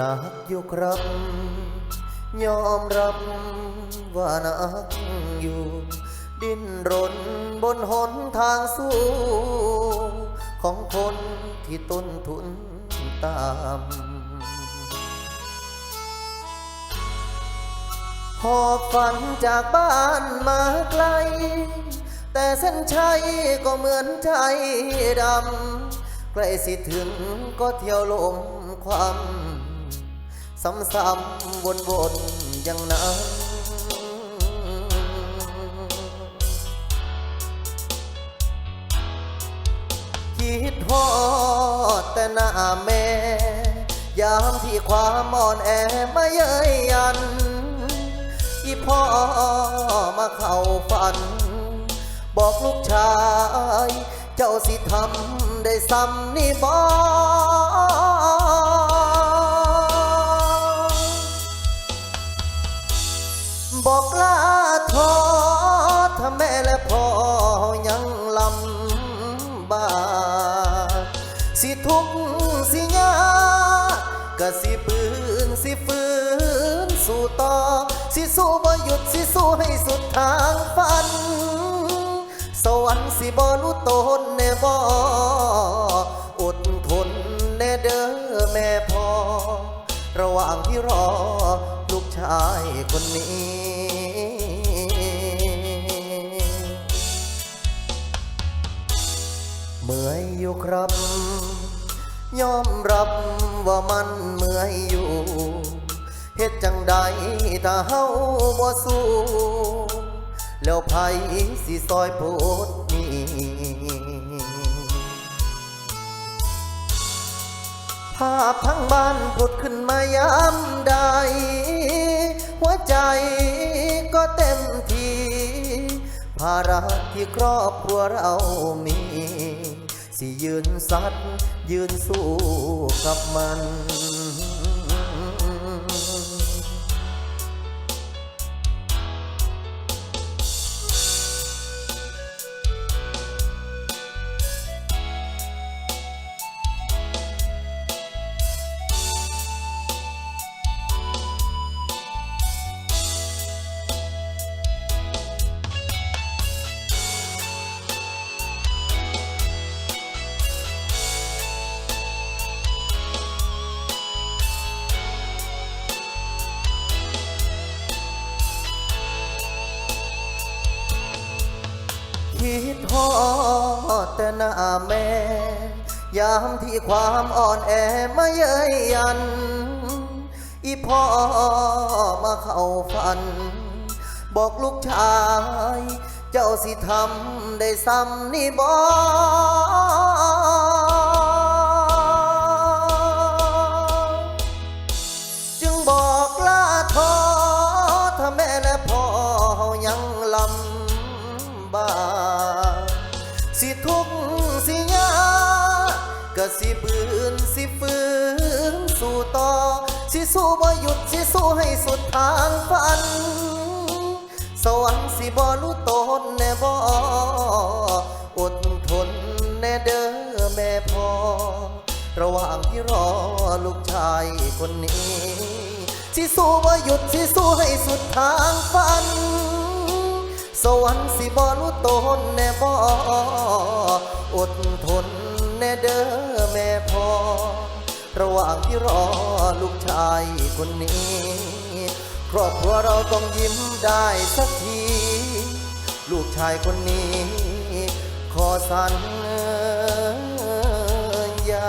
หนักอยู่ครับ ยอมรับว่านักอยู่ ดิ้นรนบนหนทางสู้ ของคนที่ต้นทุนต่ำหอบฝันจากบ้านมาไกล แต่เส้นชัยก็เหมือนใจดำใกล้สิถึงก็เที่ยวลมความ ซ้ำๆวนๆอย่างนั้น คิดฮอดแต่หน้าแม่ ยามที่ความอ่อนแอมาเย้ยยัน อีพ่อมาเข้าฝัน บอกลูกชาย เจ้าสิทำได้ซ้ำนี่บอบอก สู่ต่อ สิสู้บ่หยุดสิสู้ให้สุดทางฝัน สวรรค์สิบ่รู้ตนแน่บ่อดทนแน่เด้อแม่พ่อ ระหว่างที่รอ ลูกชายคนนี้เมื่อยอยู่ครับ ยอมรับว่ามันเมื่อยอยู่ เฮ็ดจังใดถ้าเฮาบ่สู้แล้วไผสิซอยโพดนี้ภาพทั้งบ้านผุดขึ้นมายามใด หัวใจก็เต็มทีภาระที่ครอบครัวเรามี สิยืนสัดยืนสู้กับมัน love. คิดฮอดแต่หน้าแม่ ยามที่ความอ่อนแอมาเย้ยยัน อีพ่อมาเข้าฝัน บอกลูกชาย เจ้าสิทำได้ซ้ำนี่บอกำบากสิทุกสิยากก็สิบืนสิฝืนสู่ต่อ สิสู้บ่หยุด สิสู้ให้สุดทางฝัน สวรรค์สิบ่รู้ตนแน่บ่อดทนแน่เด้อแม่พ่อระหว่างที่รอลูกชายคนนี้ สิสู้ว่หยุด สิสู้ให้สุดทางฝัน สวรรค์สิบ่รู้ตนแน่บ่อดทนแน่เด้อแม่พ่อระหว่างที่รอลูกชายคนนี้ ครอบครัวเราต้องยิ้มได้สักที ลูกชายคนนี้ ขอสัญญา